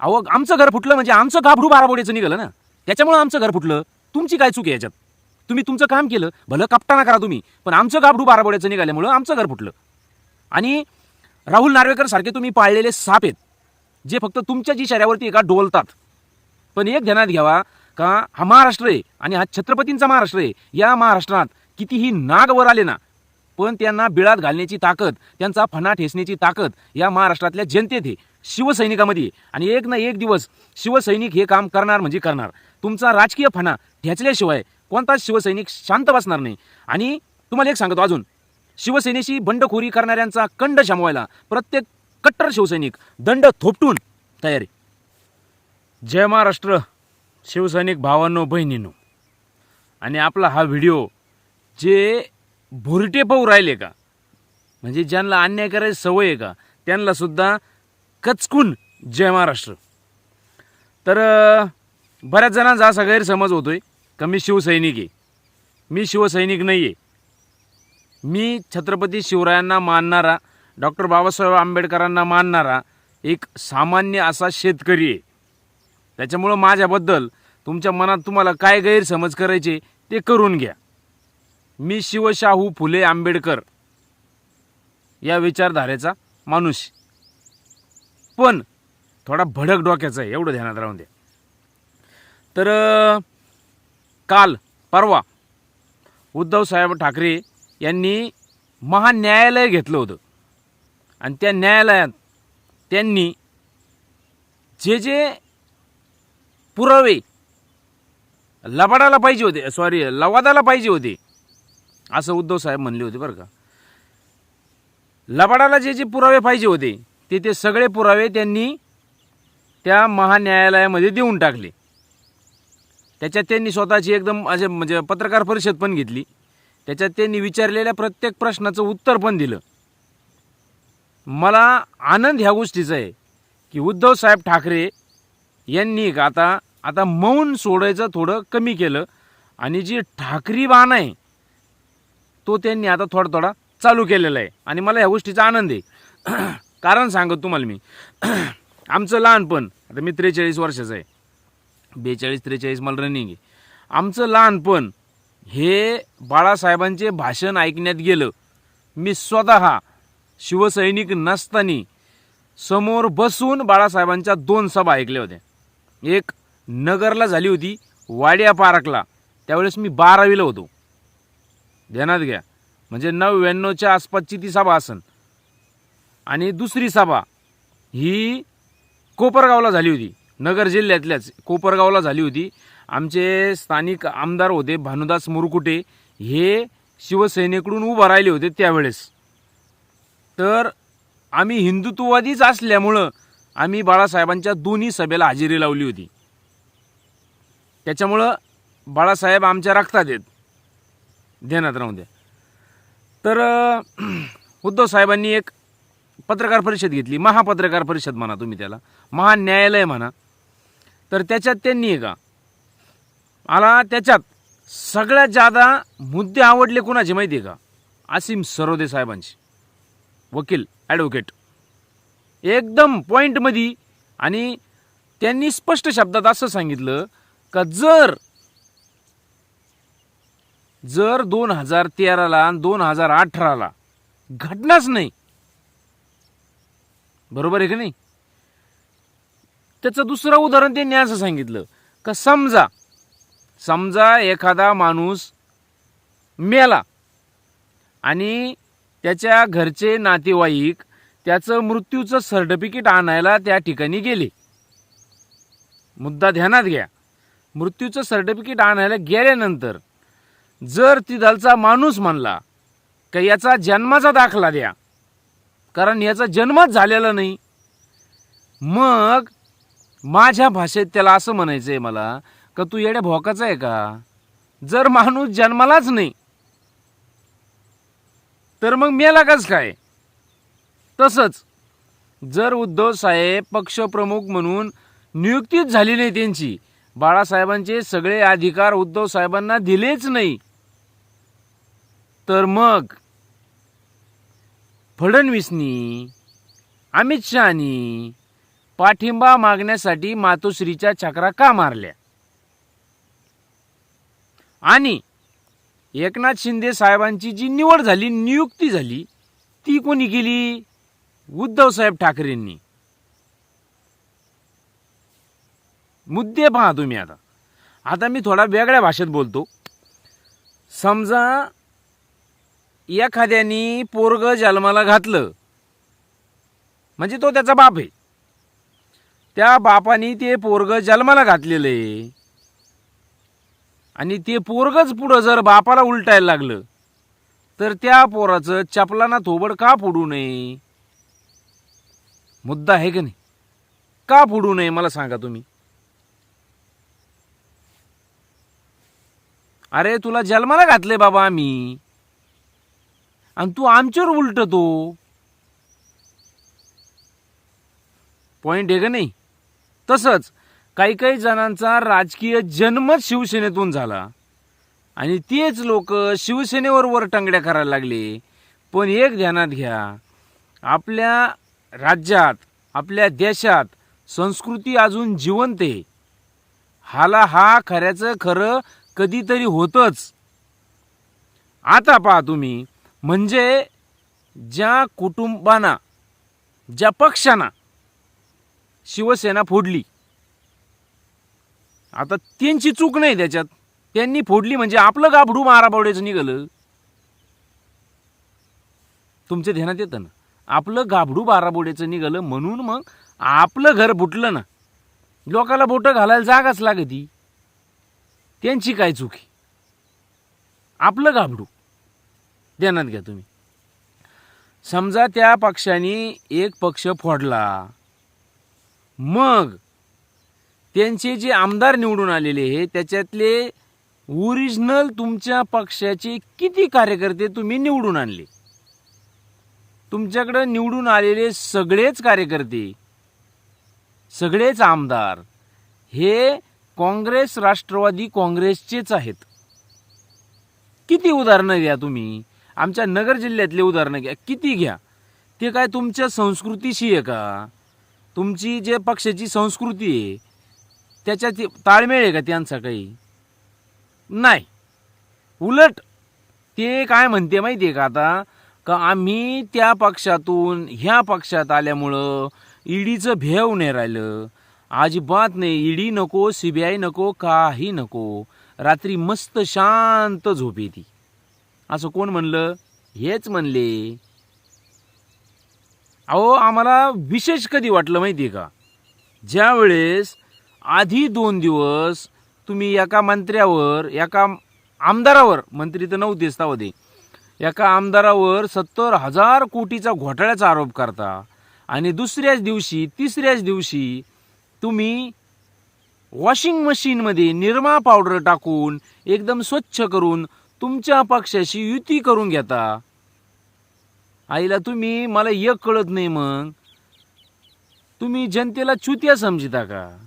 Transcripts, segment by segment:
अहो आमचं घर फुटलं म्हणजे आमचं घाबरू बाराबोड्याचं निघालं ना? त्याच्यामुळं आमचं घर फुटलं. तुमची काय चूक आहे याच्यात? तुम्ही तुमचं काम केलं. भलं कपटाना करा तुम्ही पण आमचं घाबरू बाराबोड्याचं निघाल्यामुळं आमचं घर फुटलं. आणि राहुल नार्वेकर सारखे तुम्ही पाळलेले साप आहेत जे फक्त तुमच्या जी शरीरावरती एका डोलतात. पण एक ध्यानात घ्यावा का हा महाराष्ट्र आहे आणि हा छत्रपतींचा महाराष्ट्र आहे. या महाराष्ट्रात कितीही नाग वर आले ना पण त्यांना बिळात घालण्याची ताकद त्यांचा फणा ठेसण्याची ताकद या महाराष्ट्रातल्या जनतेत आहे. शिवसैनिकामध्ये. आणि एक ना एक दिवस शिवसैनिक हे काम करणार म्हणजे करणार. तुमचा राजकीय फणा ठेचल्याशिवाय कोणताच शिवसैनिक शांत बसणार नाही. आणि तुम्हाला एक सांगतो अजून. शिवसेनेशी बंडखोरी करणाऱ्यांचा कंड शमवायला प्रत्येक कट्टर शिवसैनिक दंड थोपटून तयारी जय महाराष्ट्र शिवसैनिक भावांनो बहिणींनो. आणि आपला हा व्हिडिओ जे भुरटे पाहू राहिले का? म्हणजे ज्यांना अन्याय करायची सवय आहे का? त्यांना सुद्धा कचकून जय महाराष्ट्र. तर बऱ्याच जणांचा असा गैरसमज होतोय का मी शिवसैनिक आहे. मी शिवसैनिक नाही आहे मी छत्रपती शिवरायांना मानणारा डॉक्टर बाबासाहेब आंबेडकरांना मानणारा एक सामान्य असा शेतकरी आहे. त्याच्यामुळं माझ्याबद्दल तुमच्या मनात तुम्हाला काय गैरसमज करायचे ते करून घ्या. मी शिवशाहू फुले आंबेडकर या विचारधारेचा माणूस पण थोडा भडक डोक्याचा आहे एवढं ध्यानात राहून द्या. तर काल परवा उद्धव साहेब ठाकरे यांनी महान्यायालय घेतलं होतं. आणि त्या न्यायालयात त्यांनी जे जे पुरावे लबाडाला पाहिजे होते सॉरी लवादाला पाहिजे होते असं उद्धव साहेब म्हणले होते बरं का. लबाडाला जे जे पुरावे पाहिजे होते ते ते सगळे पुरावे त्यांनी त्या महान्यायालयामध्ये देऊन टाकले. त्याच्यात त्यांनी स्वतःची एकदम असे म्हणजे पत्रकार परिषद पण घेतली. त्याच्यात त्यांनी विचारलेल्या प्रत्येक प्रश्नाचं उत्तर पण दिलं. मला आनंद ह्या गोष्टीचा आहे की उद्धव साहेब ठाकरे यांनी का आता आता मौन सोडायचं थोडं कमी केलं आणि जी ठाकरी बाण आहे तो त्यांनी आता थोडा थोडा चालू केलेला आहे. आणि मला ह्या गोष्टीचा आनंद आहे. कारण सांगत तुम्हाला मी. आमचं लहानपण आता मी त्रेचाळीस वर्षाचं आहे. बेचाळीस त्रेचाळीस मला रनिंग आहे. आमचं लहानपण हे बाळासाहेबांचे भाषण ऐकण्यात गेलं. मी स्वतः शिवसैनिक नसताना समोर बसून बाळासाहेबांच्या दोन सभा ऐकल्या होत्या. एक नगरला झाली होती वाड्या पार्कला. त्यावेळेस मी बारावीला होतो. ध्यानात घ्या. म्हणजे नव्याण्णवच्या आसपासची ती सभा असन. आणि दुसरी सभा ही कोपरगावला झाली होती. नगर जिल्ह्यातल्याच कोपरगावला झाली होती. आमचे स्थानिक आमदार होते भानुदास मुरकुटे. हे शिवसेनेकडून उभं राहिले होते त्यावेळेस. तर आम्ही हिंदुत्ववादीच असल्यामुळं आम्ही बाळासाहेबांच्या दोन्ही सभेला हजेरी लावली होती. त्याच्यामुळं बाळासाहेब आमच्या रक्तात आहेत. ध्यानात राहू द्या. तर उद्धव साहेबांनी एक पत्रकार परिषद घेतली. महापत्रकार परिषद म्हणा तुम्ही त्याला. महान्यायालय म्हणा. तर त्याच्यात त्यांनी आहे का? आला त्याच्यात. सगळ्यात जादा मुद्दे आवडले कोणाचे माहिती आहे का? आसिम सरोदे साहेबांचे. वकील ॲडव्होकेट एकदम पॉईंटमध्ये आणि त्यांनी स्पष्ट शब्दात असं सांगितलं का जर जर दोन हजार तेराला आणि दोन हजार अठराला घटनाच नाही बरोबर आहे की नाही? त्याचं दुसरं उदाहरण त्यांनी असं सांगितलं का समजा समजा एखादा माणूस मेला आणि त्याच्या घरचे नातेवाईक त्याचं मृत्यूचं सर्टिफिकेट आणायला त्या ठिकाणी गेले. मुद्दा ध्यानात घ्या. मृत्यूचं सर्टिफिकेट आणायला गेल्यानंतर जर तिथलचा माणूस म्हणला का याचा जन्माचा दाखला द्या कारण याचा जन्मच झालेला नाही. मग माझ्या भाषेत त्याला असं म्हणायचं आहे मला का तू येड्या भोकाचा आहे का? जर माणूस जन्मालाच नाही तर मग मेला काच काय? तसंच जर उद्धव साहेब पक्षप्रमुख म्हणून नियुक्तीच झाली नाही त्यांची बाळासाहेबांचे सगळे अधिकार उद्धव साहेबांना दिलेच नाही तर मग फडणवीसनी अमित शहानी पाठिंबा मागण्यासाठी मातोश्रीच्या चक्रा का मारल्या? आणि एकनाथ शिंदे साहेबांची जी निवड झाली नियुक्ती झाली ती कोणी केली? उद्धव साहेब ठाकरेंनी. मुद्दे पहा तुम्ही आता. आता मी थोडा वेगळ्या भाषेत बोलतो. समजा एखाद्यानी पोरग जन्माला घातलं म्हणजे तो त्याचा बाप आहे. त्या बापानी ते पोरग जन्माला घातलेलं आहे. आणि ते पोरगच पुढं जर बापाला उलटायला लागलं तर त्या पोराचं चपलाना थोबड का फोडू नये? मुद्दा आहे का नाही? का फोडू नये मला सांगा तुम्ही. अरे तुला जन्माला घातले बाबा आम्ही आणि तू आमच्यावर उलट तो. पॉइंट आहे का नाही? तसंच काही काही जणांचा राजकीय जन्मच शिवसेनेतून झाला. आणि तेच लोक शिवसेनेवर वर टंगड्या करायला लागले. पण एक ध्यानात घ्या. आपल्या राज्यात आपल्या देशात संस्कृती अजून जिवंत आहे. हाला हा खऱ्याचं खरं कधीतरी होतच. आता पहा तुम्ही. म्हणजे ज्या कुटुंबांना ज्या पक्षांना शिवसेना फोडली आता त्यांची चूक नाही त्याच्यात. त्यांनी फोडली म्हणजे आपलं गाभडू माराबावड्याचं निघालं. तुमच्या ध्यानात येतं ना? आपलं गाभडू बाराबोड्याचं निघालं म्हणून मग आपलं घर बुटलं ना. लोकाला बोटं घालायला जागाच लागती. त्यांची काय चुकी आपलं गाभडू. ध्यानात घ्या तुम्ही. समजा त्या पक्षाने एक पक्ष फोडला मग त्यांचे जे आमदार निवडून आलेले हे त्याच्यातले ओरिजिनल तुमच्या पक्षाचे किती कार्यकर्ते तुम्ही निवडून आणले? तुमच्याकडे निवडून आलेले सगळेच कार्यकर्ते सगळेच आमदार हे काँग्रेस राष्ट्रवादी काँग्रेसचेच आहेत. किती उदाहरणं द्या तुम्ही. आमच्या नगर जिल्ह्यातले उदाहरणं घ्या. किती घ्या? ते काय तुमच्या संस्कृतीशी आहे का? तुमची जे पक्षाची संस्कृती आहे त्याच्यात ताळमेळ आहे का त्यांचा काही? नाही. उलट ते काय म्हणते माहिती आहे का आता? का आम्ही त्या पक्षातून ह्या पक्षात आल्यामुळं ईडीचं भेव नाही राहिलं. अजिबात नाही. ईडी नको सीबीआय नको काही नको. रात्री मस्त शांत झोप येते. असं कोण म्हणलं? हेच म्हणले. अहो आम्हाला विशेष कधी वाटलं माहिती आहे का? ज्यावेळेस आधी दोन दिवस तुम्ही एका मंत्र्यावर एका आमदारावर मंत्री तर नव्हतेच तावदे एका आमदारावर सत्तर हजार कोटीचा घोटाळ्याचा आरोप करता आणि दुसऱ्याच दिवशी तिसऱ्याच दिवशी तुम्ही वॉशिंग मशीनमध्ये निरमा पावडर टाकून एकदम स्वच्छ करून तुमच्या पक्षाशी युती करून घेता. आईला तुम्ही मला एक कळत नाही मग. तुम्ही जनतेला चुत्या समजिता का?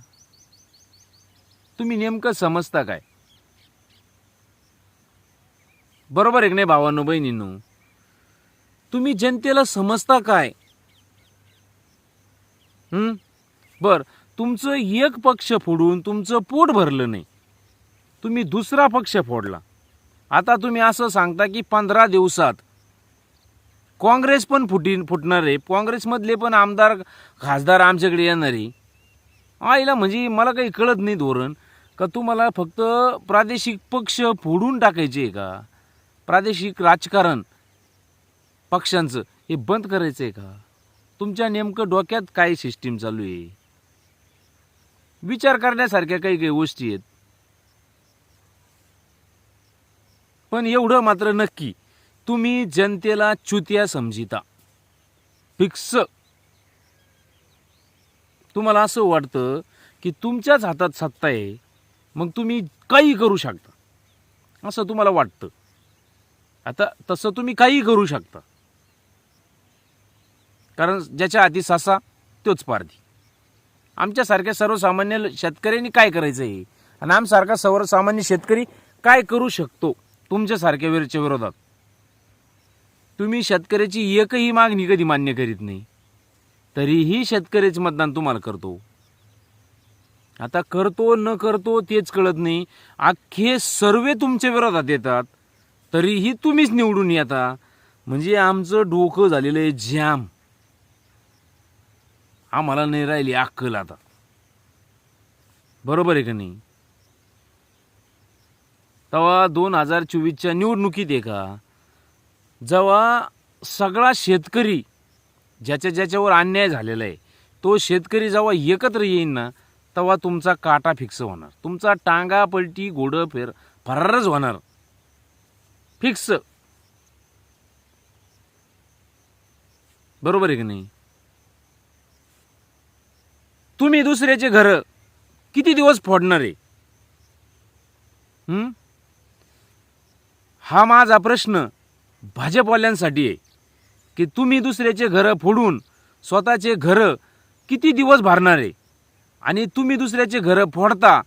तुम्ही नेमकं समजता काय? बरोबर आहे की नाही भावानो बहिणींनो? तुम्ही जनतेला समजता काय? बर तुमचं एक पक्ष फोडून तुमचं पोट भरलं नाही. तुम्ही दुसरा पक्ष फोडला. आता तुम्ही असं सांगता की पंधरा दिवसात काँग्रेस पण फुटी फुटणार आहे. काँग्रेसमधले पण आमदार खासदार आमच्याकडे येणार आहे. आईला म्हणजे मला काही कळत नाही धोरण. का तुम्हाला फक्त प्रादेशिक पक्ष फोडून टाकायचे आहे का? प्रादेशिक राजकारण पक्षांचं हे बंद करायचं आहे का? तुमच्या नेमकं डोक्यात काय सिस्टीम चालू आहे? विचार करण्यासारख्या काही काही गोष्टी आहेत. पण एवढं मात्र नक्की तुम्ही जनतेला चुत्या समजिता. फिक्स. तुम्हाला असं वाटतं की तुमच्याच हातात सत्ता आहे मग तुम्ही काही करू शकता. असं तुम्हाला वाटतं. आता तसं तुम्ही काही करू शकता. कारण ज्याच्या हाती ससा तोच पारधी. आमच्यासारख्या सर्वसामान्य शेतकऱ्यांनी काय करायचं आहे आणि आमसारखा सर्वसामान्य शेतकरी काय करू शकतो? तुमच्यासारख्या वेळच्या विरोधात. तुम्ही शेतकऱ्याची एकही मागणी कधी मान्य करीत नाही. तरीही शेतकऱ्याचे मतदान तुम्हाला करतो. आता करतो न करतो तेच कळत नाही. अख्खे सर्वे तुमच्या विरोधात येतात. तरीही तुम्हीच निवडून येता. म्हणजे आमचं डोकं झालेलं आहे जॅम आम्हाला नाही राहिली अक्कल आता. बरोबर आहे का नाही? तेव्हा दोन हजार चोवीसच्या निवडणुकीत आहे का? जेव्हा सगळा शेतकरी ज्याच्या ज्याच्यावर अन्याय झालेला आहे तो शेतकरी जेव्हा एकत्र येईन ना तेव्हा तुमचा काटा फिक्स होणार. तुमचा टांगा पलटी घोडं फेर फरारच होणार. फिक्स. बरोबर आहे की नाही? तुम्ही दुसऱ्याचे घर किती दिवस फोडणार आहे? हा माझा प्रश्न भाजपवाल्यांसाठी आहे. की तुम्ही दुसऱ्याचे घरं फोडून स्वतःचे घरं किती दिवस भरणार आहे? आणि तुम्ही दुसऱ्याचे घरं फोडता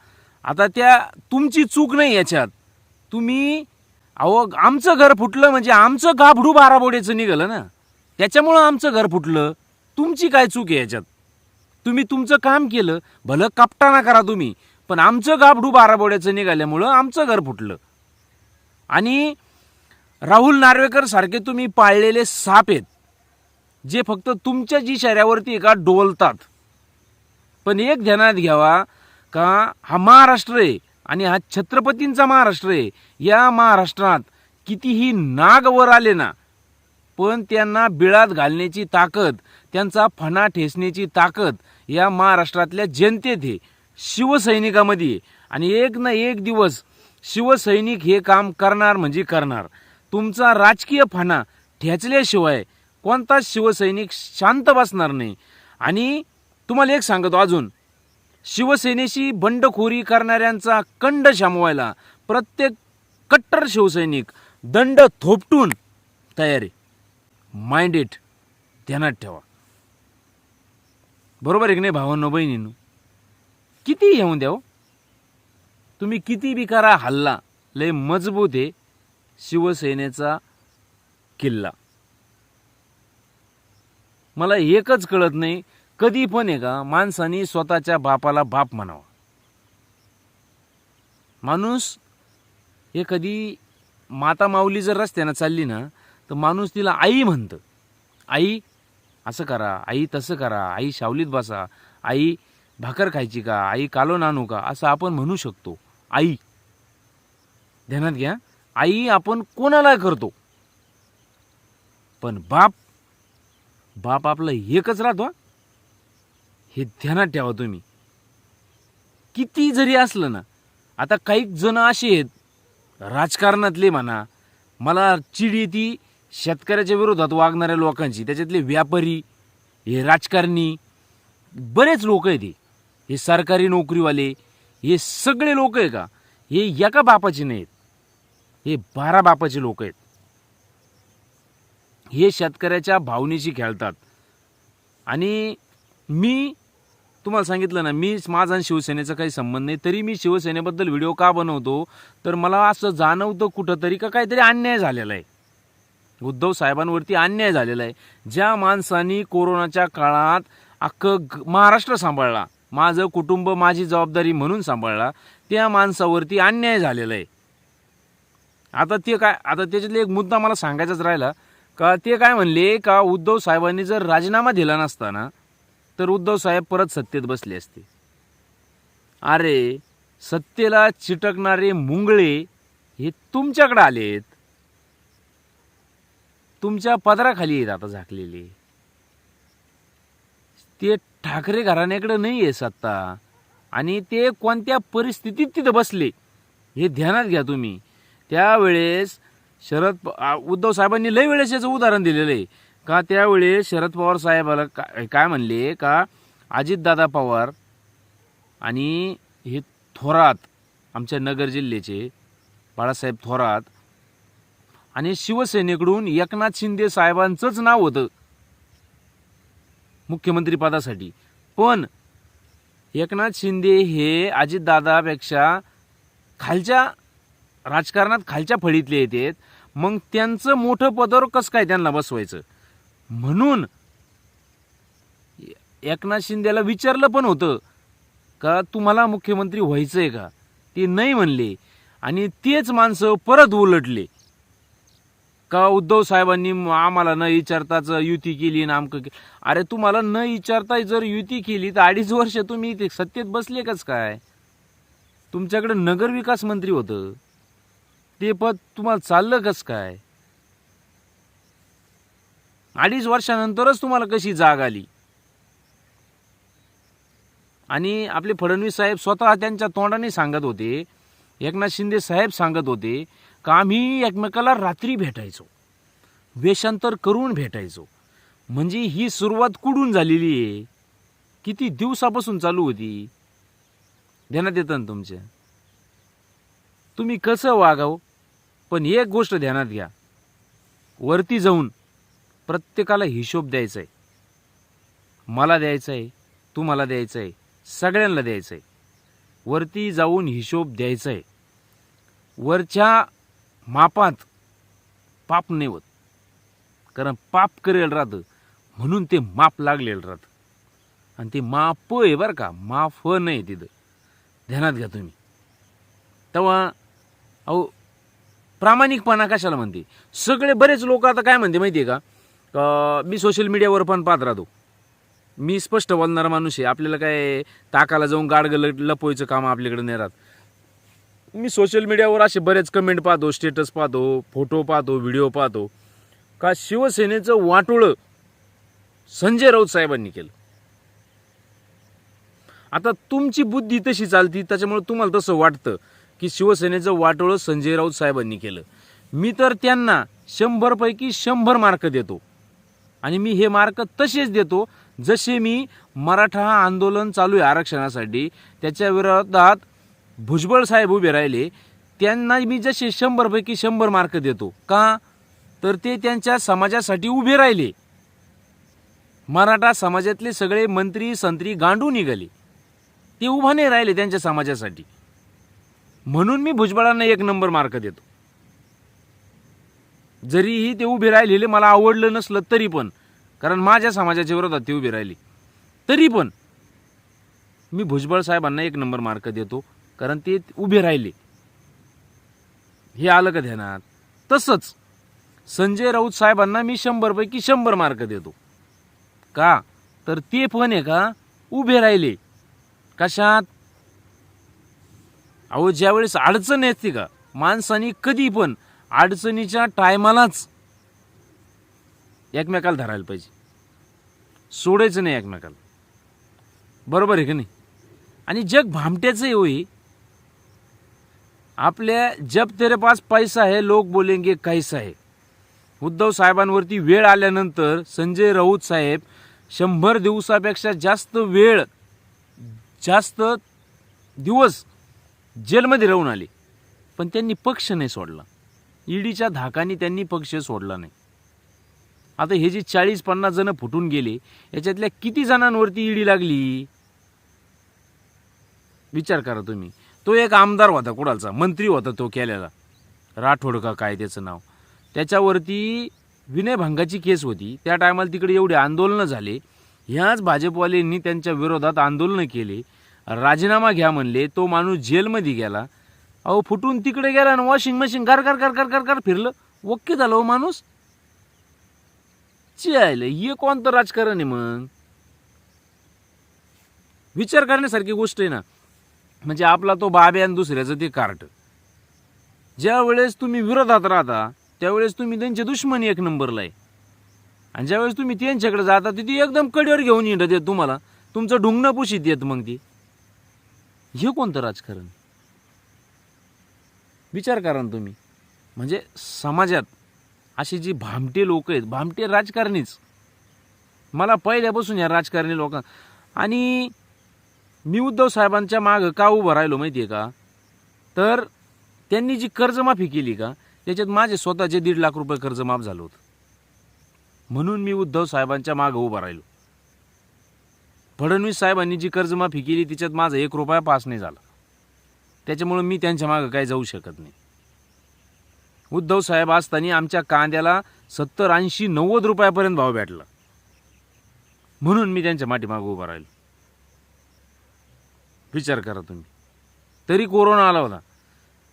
आता त्या तुमची चूक नाही याच्यात. तुम्ही अहो आमचं घर फुटलं म्हणजे आमचं गाभडू बाराबोड्याचं निघालं ना. त्याच्यामुळं आमचं घर फुटलं. तुमची काय चूक आहे याच्यात? तुम्ही तुमचं काम केलं भलं कपटाना करा तुम्ही पण आमचं गाभडू बाराबोड्याचं निघाल्यामुळं आमचं घर फुटलं. आणि राहुल नार्वेकर सारखे तुम्ही पाळलेले साप आहेत जे फक्त तुमच्या जी शहरावरती एका डोलतात. पण एक ध्यानात घ्यावा का हा महाराष्ट्र आहे आणि हा छत्रपतींचा महाराष्ट्र आहे या महाराष्ट्रात कितीही नाग वर आले ना पण त्यांना बिळात घालण्याची ताकद त्यांचा फणा ठेचण्याची ताकद या महाराष्ट्रातल्या जनतेत आहे शिवसैनिकामध्ये आणि एक ना एक दिवस शिवसैनिक हे काम करणार म्हणजे करणार. तुमचा राजकीय फाना ठेचल्याशिवाय कोणताच शिवसैनिक शांत बसणार नाही. आणि तुम्हाला एक सांगतो अजून. शिवसेनेशी बंडखोरी करणाऱ्यांचा कंड शामवायला प्रत्येक कट्टर शिवसैनिक दंड थोपटून तयारी माइंड इट ध्यानात ठेवा. बरोबर एक नाही भावांनो बहिणींनो? किती येऊन द्या हो. तुम्ही किती बी करा हल्ला लय मजबूत आहे शिवसेनेचा किल्ला. मला एकच कळत नाही कधी पण आहे का माणसाने स्वतःच्या बापाला बाप म्हणावा. माणूस हे कधी माता माऊली जर रस्त्यानं चालली ना तर माणूस तिला आई म्हणतं. आई असं करा आई तसं करा आई शावलीत बसा आई भाकर खायची का आई कालो नाणू का असं आपण म्हणू शकतो. आई. ध्यानात घ्या. आई आपण कोणाला करतो? पण बाप बाप आपलं एकच राहतो हे. ध्यानात ठेवा तुम्ही. किती जरी असलं ना आता काही जण असे आहेत राजकारणातले म्हणा मला चिड येते शेतकऱ्याच्या विरोधात वागणाऱ्या लोकांची त्याच्यातले व्यापारी हे राजकारणी बरेच लोक आहेत हे सरकारी नोकरीवाले हे सगळे लोक आहे का? हे एका बापाचे नाहीत. हे बारा बापाचे लोक आहेत. हे शेतकऱ्याच्या भावनेशी खेळतात. आणि मी तुम्हाला सांगितलं ना मी माझा आणि शिवसेनेचा काही संबंध नाही. तरी मी शिवसेनेबद्दल व्हिडिओ का बनवतो? तर मला असं जाणवतं कुठंतरी का काहीतरी अन्याय झालेला आहे. उद्धव साहेबांवरती अन्याय झालेला आहे. ज्या माणसांनी कोरोनाच्या काळात अख्खं महाराष्ट्र सांभाळला. माझं कुटुंब माझी जबाबदारी म्हणून सांभाळला त्या माणसावरती अन्याय झालेला आहे. आता ते काय आता त्याच्यातले एक मुद्दा मला सांगायचाच राहिला का ते काय म्हणले का उद्धव साहेबांनी जर राजीनामा दिला नसताना तर उद्धव साहेब परत सत्तेत बसले असते. अरे सत्तेला चिटकणारे मुंगळे हे तुमच्याकडे आलेत. तुमच्या पदराखाली आहेत आता झाकलेले. ते ठाकरे घराण्याकडे नाही आहे सत्ता. आणि ते कोणत्या परिस्थितीत तिथं बसले हे ध्यानात घ्या तुम्ही. त्यावेळेस शरद प- उद्धव साहेबांनी लय वेळेस याचं उदाहरण दिलेलं आहे. का त्यावेळेस शरद पवार साहेबाला काय काय म्हणले का अजितदादा पवार आणि हे थोरात आमच्या नगर जिल्ह्याचे बाळासाहेब थोरात आणि शिवसेनेकडून एकनाथ शिंदे साहेबांचंच नाव होतं. मुख्यमंत्रीपदासाठी. पण एकनाथ शिंदे हे अजितदादापेक्षा खालच्या राजकारणात खालच्या फळीतले येतात. मग त्यांचं मोठं पदावर कसं काय त्यांना बसवायचं? म्हणून एकनाथ शिंदेला विचारलं पण होतं का तुम्हाला मुख्यमंत्री व्हायचं आहे का? ते नाही म्हणले. आणि तेच माणसं परत उलटले. का उद्धव साहेबांनी आम्हाला न विचारताच युती केली ना आमकं के- अरे तुम्हाला न विचारता जर युती केली तर अडीच वर्ष तुम्ही इथे सत्तेत बसले कस काय? तुमच्याकडे नगरविकास मंत्री होतं. ते पद तुम्हाला चाललं कस काय? अडीच वर्षानंतरच तुम्हाला कशी जाग आली? आणि आपले फडणवीस साहेब स्वतः त्यांच्या तोंडाने सांगत होते. एकनाथ शिंदे साहेब सांगत होते का आम्ही एकमेकाला रात्री भेटायचो? वेषांतर करून भेटायचो. म्हणजे ही सुरुवात कुठून झालेली आहे? किती दिवसापासून चालू होती? ध्यानात येतं ना तुमच्या? तुम्ही कसं वागाव? पण एक गोष्ट ध्यानात घ्या. वरती जाऊन प्रत्येकाला हिशोब द्यायचा आहे मला द्यायचा आहे तुम्हाला द्यायचं आहे सगळ्यांना द्यायचं आहे वरती जाऊन हिशोब द्यायचा आहे वरच्या मापात पाप नाही होत कारण पाप करेल राहतं. म्हणून ते माप लागलेलं राहतं. आणि ते माप आहे बरं का. माफ नाही तिथं. ध्यानात घ्या तुम्ही. तेव्हा अहो प्रामाणिकपणा कशाला म्हणते? सगळे बरेच लोक आता काय म्हणते माहिती आहे का मी सोशल मीडियावर पण पाहत राहतो. मी स्पष्ट बोलणारा माणूस आहे. आपल्याला काय ताकाला जाऊन गाडगं ल लपवायचं काम आपल्याकडे नाही राहत. मी सोशल मीडियावर असे बरेच कमेंट पाहतो स्टेटस पाहतो फोटो पाहतो व्हिडिओ पाहतो. का शिवसेनेचं वाटोळं संजय राऊत साहेबांनी केलं. आता तुमची बुद्धी तशी चालती त्याच्यामुळे तुम्हाला तसं वाटतं की शिवसेनेचं वाटोळं संजय राऊत साहेबांनी केलं. मी तर त्यांना शंभरपैकी शंभर मार्क देतो. आणि मी हे मार्क तसेच देतो जसे मी मराठा आंदोलन चालू आहे आरक्षणासाठी त्याच्या विरोधात भुजबळ साहेब उभे राहिले त्यांना मी जसे शंभरपैकी शंभर मार्क देतो. का? तर ते त्यांच्या समाजासाठी उभे राहिले. मराठा समाजातले सगळे मंत्री संत्री गांडू निघाले. ते उभा नाही राहिले त्यांच्या समाजासाठी. म्हणून मी भुजबळांना एक नंबर मार्क देतो. जरीही ते उभे राहिलेले मला आवडलं नसलं तरी पण कारण माझ्या समाजाच्या विरोधात ते उभे राहिले. तरी पण मी भुजबळ साहेबांना एक नंबर मार्क देतो. कारण ते उभे राहिले. हे आलं का ध्यानात? तसंच संजय राऊत साहेबांना मी शंभरपैकी शंभर मार्क देतो. का? तर ते पण आहे का? उभे राहिले. कशात? अहो ज्यावेळेस अडचण येते का? माणसाने कधी पण अडचणीच्या टायमालाच एकमेकाला धरायला पाहिजे. सोडायचं नाही एकमेकाला. बरोबर आहे का नाही? आणि जग भामट्याचं होई आपल्या जब तेरे पास पैसा आहे लोक बोलेंगे कैसा आहे. उद्धव साहेबांवरती वेळ आल्यानंतर संजय राऊत साहेब शंभर दिवसापेक्षा जास्त वेळ जास्त दिवस जेलमध्ये राहून आले. पण त्यांनी पक्ष नाही सोडला. ईडीच्या धाकाने त्यांनी पक्ष सोडला नाही. आता हे जे चाळीस पन्नास जण फुटून गेले याच्यातल्या किती जणांवरती ईडी लागली? विचार करा तुम्ही. तो एक आमदार होता कुडालचा मंत्री होता तो केलेला. राठोड का काय त्याचं नाव. त्याच्यावरती विनयभंगाची केस होती. त्या टायमाला तिकडे एवढे आंदोलनं झाले. ह्याच भाजपवाल्यांनी त्यांच्या विरोधात आंदोलनं केले. राजीनामा घ्या म्हणले. तो माणूस जेलमध्ये गेला. अहो फुटून तिकडे गेला आणि वॉशिंग मशीन घर कर कर कर कर कर फिरलं. ओके झालं हो माणूस. चियायलं हे कोणतं राजकारण आहे मग? विचार करण्यासारखी गोष्ट आहे ना. म्हणजे आपला तो बाबे आणि दुसऱ्याचं ते कार्ट ज्या वेळेस तुम्ही विरोधात राहता त्यावेळेस तुम्ही त्यांचे दुश्मनी एक नंबरला आहे. आणि ज्यावेळेस तुम्ही त्यांच्याकडे जाता तर ती एकदम कडीवर घेऊन येणं देत तुम्हाला तुमचं ढुंगणं पुशीत येत मग ती. हे कोणतं राजकारण? विचार करा ना तुम्ही. म्हणजे समाजात अशी जी भामटे लोक आहेत भामटे राजकारणीच. मला पहिल्यापासून या राजकारणी लोक आणि मी उद्धव साहेबांच्या मागं का उभं राहिलो माहिती आहे का? तर त्यांनी जी कर्जमाफी केली का त्याच्यात माझे स्वतःचे दीड लाख रुपये कर्ज माफ झालं होतं. म्हणून मी उद्धव साहेबांच्या मागं उभा राहिलो. फडणवीस साहेबांनी जी कर्जमाफी केली तिच्यात माझा एक रुपया पास नाही झाला. त्याच्यामुळं मी त्यांच्या मागं काही जाऊ शकत नाही. उद्धव साहेब असताना आमच्या कांद्याला सत्तर ऐंशी नव्वद रुपयापर्यंत भाव भेटला. म्हणून मी त्यांच्या माठीमागं उभा राहिलो. विचार करा तुम्ही. तरी कोरोना आला होता.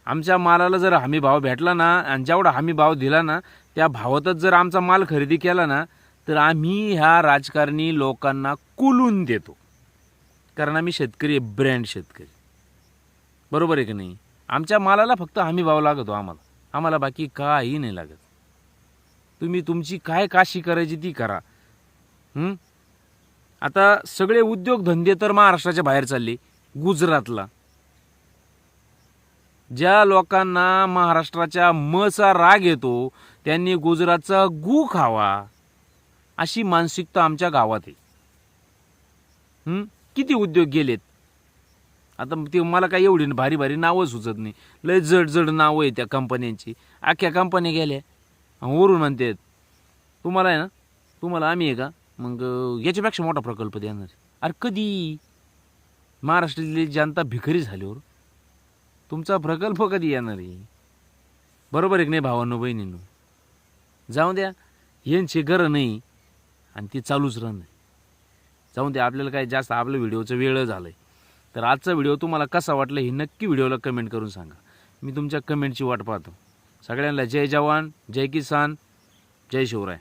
आमच्या मालाला जर हमी भाव भेटला ना आणि जेवढा हमी भाव दिला ना त्या भावातच जर आमचा माल खरेदी केला ना तर आम्ही ह्या राजकारणी लोकांना कुलून देतो. कारण आम्ही शेतकरी आहे ब्रँड शेतकरी. बरोबर आहे की नाही? आमच्या मालाला फक्त हमी भाव लागतो आम्हाला. आम्हाला बाकी काही नाही लागत. तुम्ही तुमची काय काशी करायची ती करा. आता सगळे उद्योगधंदे तर महाराष्ट्राच्या बाहेर चालले. गुजरातला. ज्या लोकांना महाराष्ट्राच्या मचा राग येतो त्यांनी गुजरातचा गू खावा. अशी मानसिकता आमच्या गावात आहे. किती उद्योग गेलेत? आता ते मला काही एवढी भारी भारी नावं सुचत नाही. लय जड जड नावं आहे त्या कंपन्यांची. अख्ख्या कंपन्या गेल्या. वरून म्हणतात तुम्हाला आहे ना? तुम्हाला आम्ही आहे का? मग याच्यापेक्षा मोठा प्रकल्प देणार अरे कधी? महाराष्ट्रातली जनता भिकारी झाल्यावर तुमचा प्रकल्प कधी येणार आहे? बरोबर एक नाही भावांनो बहिणीनो? जाऊ द्या यांची गरज नाही आणि ती चालूच राहणार. जाऊन द्या आपल्याला काय जास्त आपलं व्हिडिओचं वेळ झालं आहे तर आजचा व्हिडिओ तुम्हाला कसा वाटला हे नक्की व्हिडिओला कमेंट करून सांगा. मी तुमच्या कमेंटची वाट पाहतो. सगळ्यांना जय जवान जय किसान जय शिवराय.